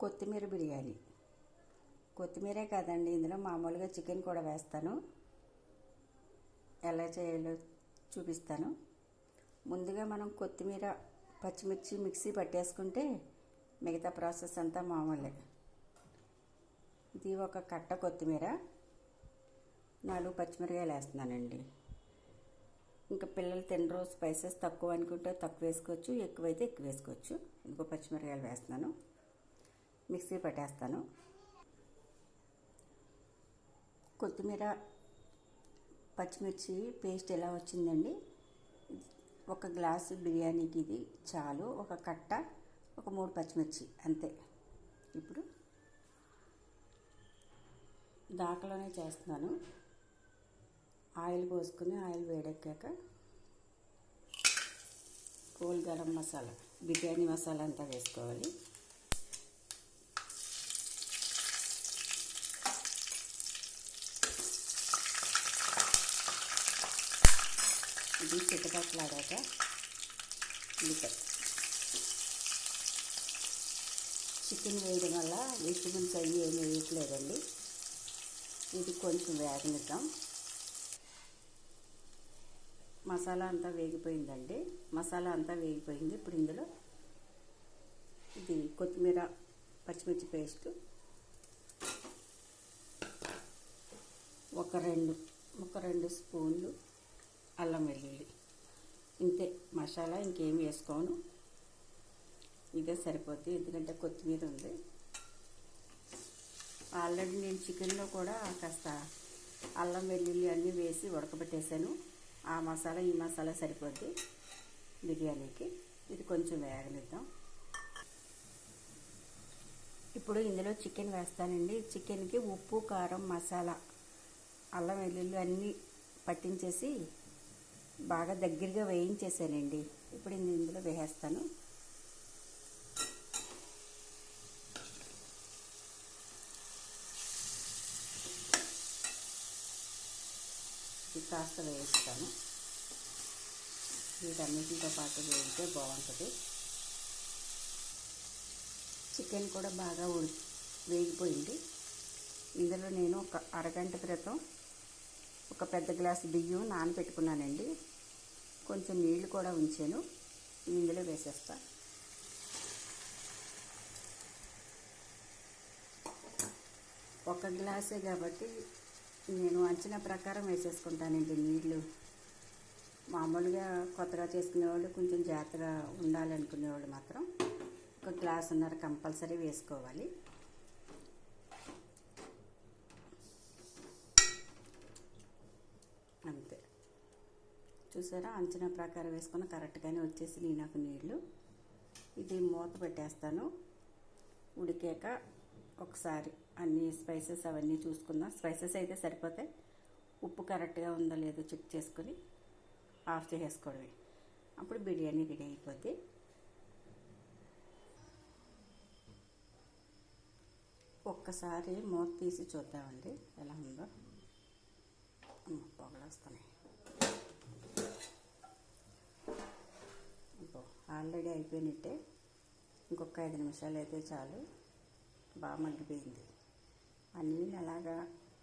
కొత్తిమీర బిర్యానీ. కొత్తిమీరే కాదండి ఇందులో మామూలుగా చికెన్ కూడా వేస్తాను. ఎలా చేయాలో చూపిస్తాను. ముందుగా మనం కొత్తిమీర పచ్చిమిర్చి మిక్సీ పట్టేసుకుంటే మిగతా ప్రాసెస్ అంతా మామూలే. ఇది ఒక కట్ట కొత్తిమీర. నాలుగు పచ్చిమిరకాయలు వేస్తున్నానండి. ఇంకా పిల్లలు తినరు స్పైసెస్ తక్కువ అనుకుంటే తక్కువ వేసుకోవచ్చు ఎక్కువైతే ఎక్కువ వేసుకోవచ్చు. ఇంకో పచ్చిమిరకాయలు వేస్తున్నాను. మిక్సీ పట్టేస్తాను. కొత్తిమీర పచ్చిమిర్చి పేస్ట్ ఎలా వచ్చిందండి? ఒక గ్లాసు బిర్యానీకి ఇది చాలు. ఒక కట్ట ఒక మూడు పచ్చిమిర్చి అంతే. ఇప్పుడు దాకలోనే చేస్తున్నాను. ఆయిల్ పోసుకుని ఆయిల్ వేడెక్కాక కోల్ గరం మసాలా బిర్యానీ మసాలా అంతా వేసుకోవాలి. ఇది చిటపట్లాడాక ఉల్లిపాయ. చికెన్ వేయడం వల్ల వెజిటబుల్స్ అవి ఏమి వేయట్లేదండి. ఇది కొంచెం వేగనిద్దాం. మసాలా అంతా వేగిపోయిందండి. మసాలా అంతా వేగిపోయింది. ఇప్పుడు ఇందులో ఇది కొత్తిమీర పచ్చిమిర్చి పేస్ట్. ఒక రెండు ఒక రెండు స్పూన్లు అల్లం వెల్లుల్లి. ఇంతే మసాలా ఇంకేం వేసుకోను. ఇదే సరిపోద్ది ఎందుకంటే కొత్తిమీర ఉంది. ఆల్రెడీ నేను చికెన్లో కూడా కాస్త అల్లం వెల్లుల్లి అన్నీ వేసి ఉడకబెట్టేశాను ఆ మసాలా ఈ మసాలా సరిపోద్ది బిర్యానీకి. ఇది కొంచెం వేగనిద్దాం. ఇప్పుడు ఇందులో చికెన్ వేస్తానండి. చికెన్కి ఉప్పు కారం మసాలా అల్లం వెల్లుల్లి అన్నీ పట్టించేసి బాగా దగ్గరగా వేయించేసానండి. ఇప్పుడు ఇందులో వేసేస్తాను. ఇది కాస్త వేయిస్తాను. వీటన్నిటితో పాటు వేయితే బాగుంటుంది. చికెన్ కూడా బాగా ఉడి వేగిపోయింది. ఇందులో నేను ఒక అరగంట క్రితం ఒక పెద్ద గ్లాసు బియ్యం నానబెట్టుకున్నానండి కొంచెం నీళ్ళు కూడా ఉంచాను. ఇందులో వేసేస్తా. ఒక గ్లాసే కాబట్టి నేను అంచనా ప్రకారం వేసేసుకుంటానండి నీళ్ళు మామూలుగా కొత్తగా చేసుకునే వాళ్ళు కొంచెం జాగ్రత్తగా ఉండాలనుకునే వాళ్ళు మాత్రం ఒక గ్లాస్ ఉన్నారు కంపల్సరీ వేసుకోవాలి అంతే చూసారా? అంచనా ప్రకారం వేసుకున్న కరెక్ట్గానే వచ్చేసి నాకు నీళ్ళు ఇది మూత పెట్టేస్తాను. ఉడికాక ఒకసారి అన్ని స్పైసెస్ అవన్నీ చూసుకుందాం. స్పైసెస్ అయితే సరిపోతాయి. ఉప్పు కరెక్ట్గా ఉందో లేదో చెక్ చేసుకొని ఆఫ్ చేసేసుకోవడమే. అప్పుడు బిర్యానీ రెడీ అయిపోద్ది. ఒక్కసారి మూత తీసి చూద్దామండి. ఎలా ఉందో? పొగలు వస్తున్నాయి ఇంకో ఆల్రెడీ అయిపోయినట్టే. ఇంకొక ఐదు నిమిషాలు అయితే చాలు. బాగా మగ్గిపోయింది. ఆ నీళ్ళు అలాగా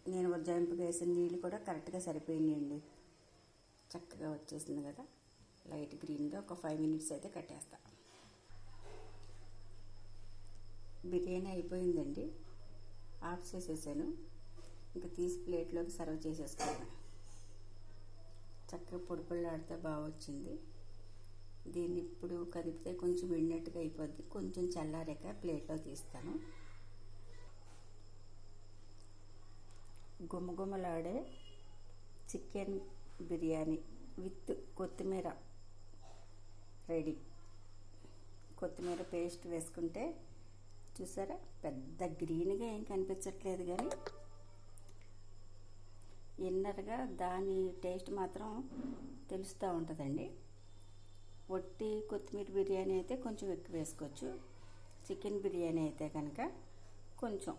నేను ఉజ్జాయింపుగా వేసిన నీళ్ళు కూడా కరెక్ట్గా సరిపోయినాయండి. చక్కగా వచ్చేసింది కదా. లైట్ గ్రీన్గా ఒక ఫైవ్ మినిట్స్ అయితే కట్టేస్తా. బిర్యానీ అయిపోయిందండి. ఆఫ్ చేసేసాను. ఇంకా తీసి ప్లేట్లోకి సర్వ్ చేసేసుకున్నాను చక్కగా పొడిపళ్ళు ఆడితే బాగా వచ్చింది దీన్ని ఇప్పుడు కదిపితే కొంచెం విడినట్టుగా అయిపోద్ది. కొంచెం చల్లారాక ప్లేట్లో తీస్తాను. గుమగుమలాడే చికెన్ బిర్యానీ విత్ కొత్తిమీర రెడీ. కొత్తిమీర పేస్ట్ వేసుకుంటే చూసారా? పెద్ద గ్రీన్గా ఏం కనిపించట్లేదు కానీ ఇన్నర్గా దాని టేస్ట్ మాత్రం తెలుస్తూ ఉంటుందండి. వట్టి కొత్తిమీర బిర్యానీ అయితే కొంచెం ఎక్కువ వేసుకోవచ్చు. చికెన్ బిర్యానీ అయితే కనుక కొంచెం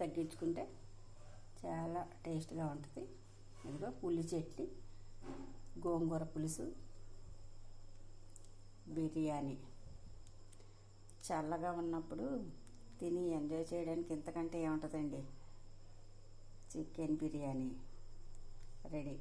తగ్గించుకుంటే చాలా టేస్ట్గా ఉంటుంది. ఇదిగో పులి చట్నీ గోంగూర పులుసు బిర్యానీ. చల్లగా ఉన్నప్పుడు తిని ఎంజాయ్ చేయడానికి ఇంతకంటే ఏముంటుందండి? Chicken biryani ready.